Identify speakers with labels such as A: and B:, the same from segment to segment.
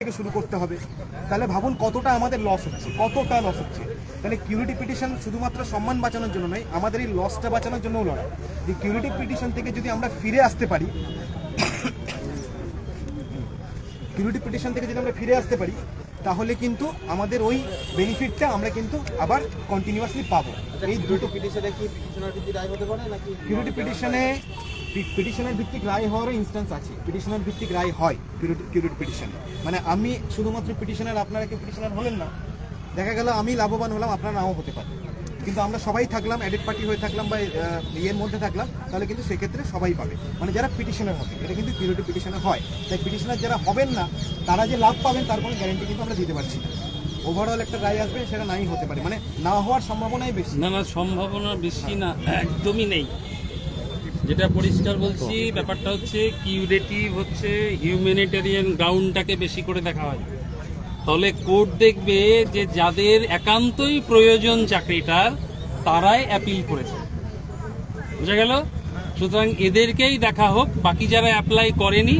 A: থেকে শুরু করতে হবে। তাহলে ভাবুন কতটা আমাদের লস হচ্ছে, কতটা লস হচ্ছে। তাহলে কিউরিটি পিটিশন শুধুমাত্র সম্মান বাঁচানোর জন্য নয়, আমাদের এই লসটা বাঁচানোর জন্যও লড়াই। যে কিউরিটি পিটিশন থেকে যদি আমরা ফিরে আসতে পারি কিউরিটি পিটিশন থেকে যদি আমরা ফিরে আসতে পারি তাহলে কিন্তু আমাদের ওই বেনিফিটটা আমরা কিন্তু আবার কন্টিনিউয়াসলি পাবো। এই দুটো
B: পিটিশনে কি পিটিশনার ভিত্তি রায় হতে পারে নাকি
A: কিউরিটি পিটিশনে পিটিশনের ভিত্তিক রায় হওয়ারও ইনস্ট্যান্স আছে। পিটিশনের ভিত্তিক রায় হয় কিউরিটি পিটিশন মানে আমি শুধুমাত্র পিটিশনার আপনারা কি পিটিশনার হলেন না। দেখা গেল আমি লাভবান হলাম আপনারা নাও হতে পারে কিন্তু আমরা সবাই থাকলাম অ্যাডেড পার্টি হয়ে থাকলাম বা ইয়ের মধ্যে থাকলাম, তাহলে কিন্তু সেক্ষেত্রে সবাই পাবে। মানে যারা পিটিশনার হবে, এটা কিন্তু কিউরিটি পিটিশনার হয়। তাই পিটিশনার যারা হবেন না, তারা যে লাভ পাবেন, তার কোনো গ্যারেন্টি কিন্তু আমরা দিতে পারছি না। ওভারঅল একটা রায় আসবে, সেটা নাই হতে পারে। মানে না হওয়ার সম্ভাবনাই বেশি।
C: না না, সম্ভাবনা বেশি না, একদমই নেই। যেটা পরিষ্কার বলছি, ব্যাপারটা হচ্ছে কিউরেটিভ হচ্ছে হিউম্যানিটেরিয়ান গ্রাউন্ডটাকে বেশি করে দেখা হয়। তাহলে কোর্ট দেখবে যে যাদের একান্তই প্রয়োজন চাকরিটার, তারাই অ্যাপিল করেছে। বুঝা গেল? সুতরাং এদেরকেই দেখা হোক, বাকি যারা অ্যাপ্লাই করেনি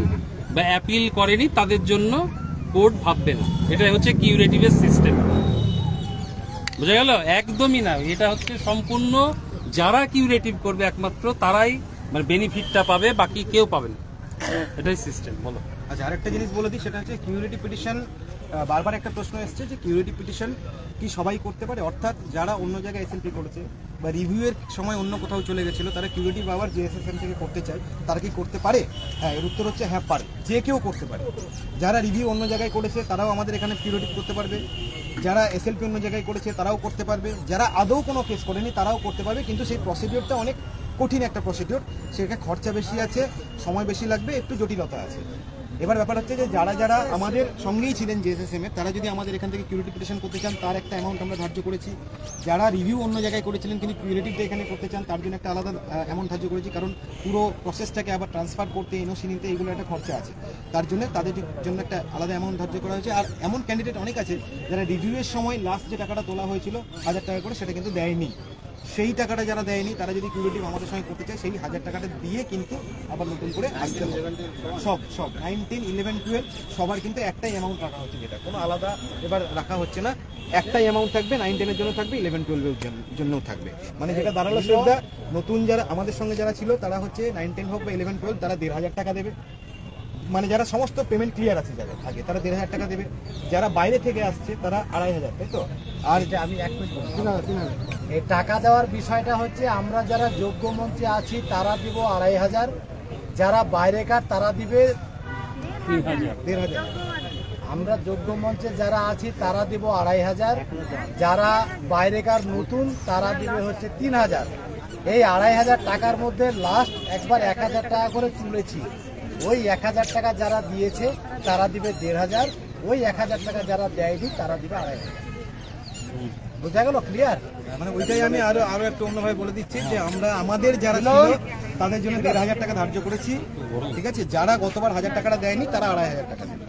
C: বা অ্যাপিল করেনি, তাদের জন্য কোর্ট ভাববে না। এটাই হচ্ছে কিউরেটিভের সিস্টেম বুঝা গেল? একদমই না। এটা হচ্ছে সম্পূর্ণ যারা কিউরেটিভ করবে একমাত্র, তারাই মানে বেনিফিটটা পাবে, বাকি কেউ পাবে না। এটাই সিস্টেম বলো।
A: আচ্ছা আরেকটা জিনিস বলে দিই, সেটা হচ্ছে কিউরিটি পিটিশন বারবার একটা প্রশ্ন এসেছে যে কিউরিটি পিটিশন কি সবাই করতে পারে? অর্থাৎ যারা অন্য জায়গায় এসএলপি করেছে বা রিভিউয়ের সময় অন্য কোথাও চলে গেছিল, তারা কিউরিটি পাওয়ার জিএসএসএম থেকে করতে চায়, তারা কি করতে পারে? হ্যাঁ এর উত্তর হচ্ছে হ্যাঁ পারে। যে কেউ করতে পারে। যারা রিভিউ অন্য জায়গায় করেছে, তারাও আমাদের এখানে কিউরিটি করতে পারবে। যারা এসএলপি অন্য জায়গায় করেছে, তারাও করতে পারবে। যারা আদৌ কোনো কেস করেনি, তারাও করতে পারবে। কিন্তু সেই প্রসিডিওরটা অনেক কঠিন একটা প্রসিডিওর সেখানে খরচা বেশি আছে, সময় বেশি লাগবে, একটু জটিলতা আছে। এবার ব্যাপার হচ্ছে যে যারা যারা আমাদের সঙ্গেই ছিলেন জেএসএসএম এর, তারা যদি আমাদের এখান থেকে কিউরিটি পিটিশন করতে চান, তার একটা অ্যামাউন্ট আমরা ধার্য করেছি। যারা রিভিউ অন্য জায়গায় করেছিলেন কিন্তু কিউরিটিভটা এখানে করতে চান, তার জন্য একটা আলাদা অ্যামাউন্ট ধার্য করেছি। কারণ পুরো প্রসেসটাকে আবার ট্রান্সফার করতে এনওসি নিতে এগুলো একটা খরচা আছে। তার জন্য, তাদের জন্য একটা আলাদা অ্যামাউন্ট ধার্য করা হয়েছে। আর এমন ক্যান্ডিডেট অনেক আছে, যারা রিভিউয়ের সময় লাস্ট যে টাকাটা তোলা হয়েছিল, হাজার টাকা করে, সেটা কিন্তু দেয়নি। সেই টাকাটা যারা দেয়নি তারা যদি কিউরিটিভ আমাদের সঙ্গে করতে চায় সেই হাজার টাকাটা দিয়ে কিন্তু আবার নতুন করে আসতে হবে সব সব। নাইন টেন ইলেভেন টুয়েলভ সবার কিন্তু একটাই অ্যামাউন্ট রাখা হচ্ছে যেটা। কোনো আলাদা এবার রাখা হচ্ছে না। একটাই অ্যামাউন্ট থাকবে নাইন টেনের জন্য থাকবে ইলেভেন টুয়েলভের জন্যও থাকবে। মানে যেটা দাঁড়াল সেটা নতুন যারা আমাদের সঙ্গে যারা ছিল তারা হচ্ছে নাইন টেন হোক বা ইলেভেন টুয়েলভ তারা দেড় হাজার টাকা দেবে। মানে যারা সমস্ত পেমেন্ট ক্লিয়ার আছে যাদের আগে তারা দেড় হাজার টাকা দেবে। যারা বাইরে থেকে আসছে তারা আড়াই হাজার তাই তো?
D: আর যে আমি এক মিনিট এই টাকা দেওয়ার বিষয়টা হচ্ছে আমরা যারা যোগ্য মঞ্চে আছি তারা দিব আড়াই হাজার। যারা বাইরেকার তারা দিবে
A: দেড় হাজার।
D: আমরা যোগ্য মঞ্চে যারা আছি তারা দিব আড়াই হাজার। যারা বাইরেকার নতুন তারা দিবে হচ্ছে তিন হাজার। এই আড়াই হাজার টাকার মধ্যে লাস্ট একবার এক হাজার টাকা করে তুলেছি। ওই এক হাজার টাকা যারা দিয়েছে তারা দিবে দেড় হাজার। ওই এক হাজার টাকা যারা দেয়নি তারা দিবে আড়াই হাজার। বোঝা গেল? ক্লিয়ার
A: মানে ওইটাই আমি আরও আরও একটা অন্যভাবে বলে দিচ্ছি যে আমরা আমাদের যারা ছিল তাদের জন্য দেড় হাজার টাকা ধার্য করেছি। ঠিক আছে? যারা গতবার হাজার টাকাটা দেয়নি তারা আড়াই হাজার টাকা দেবে।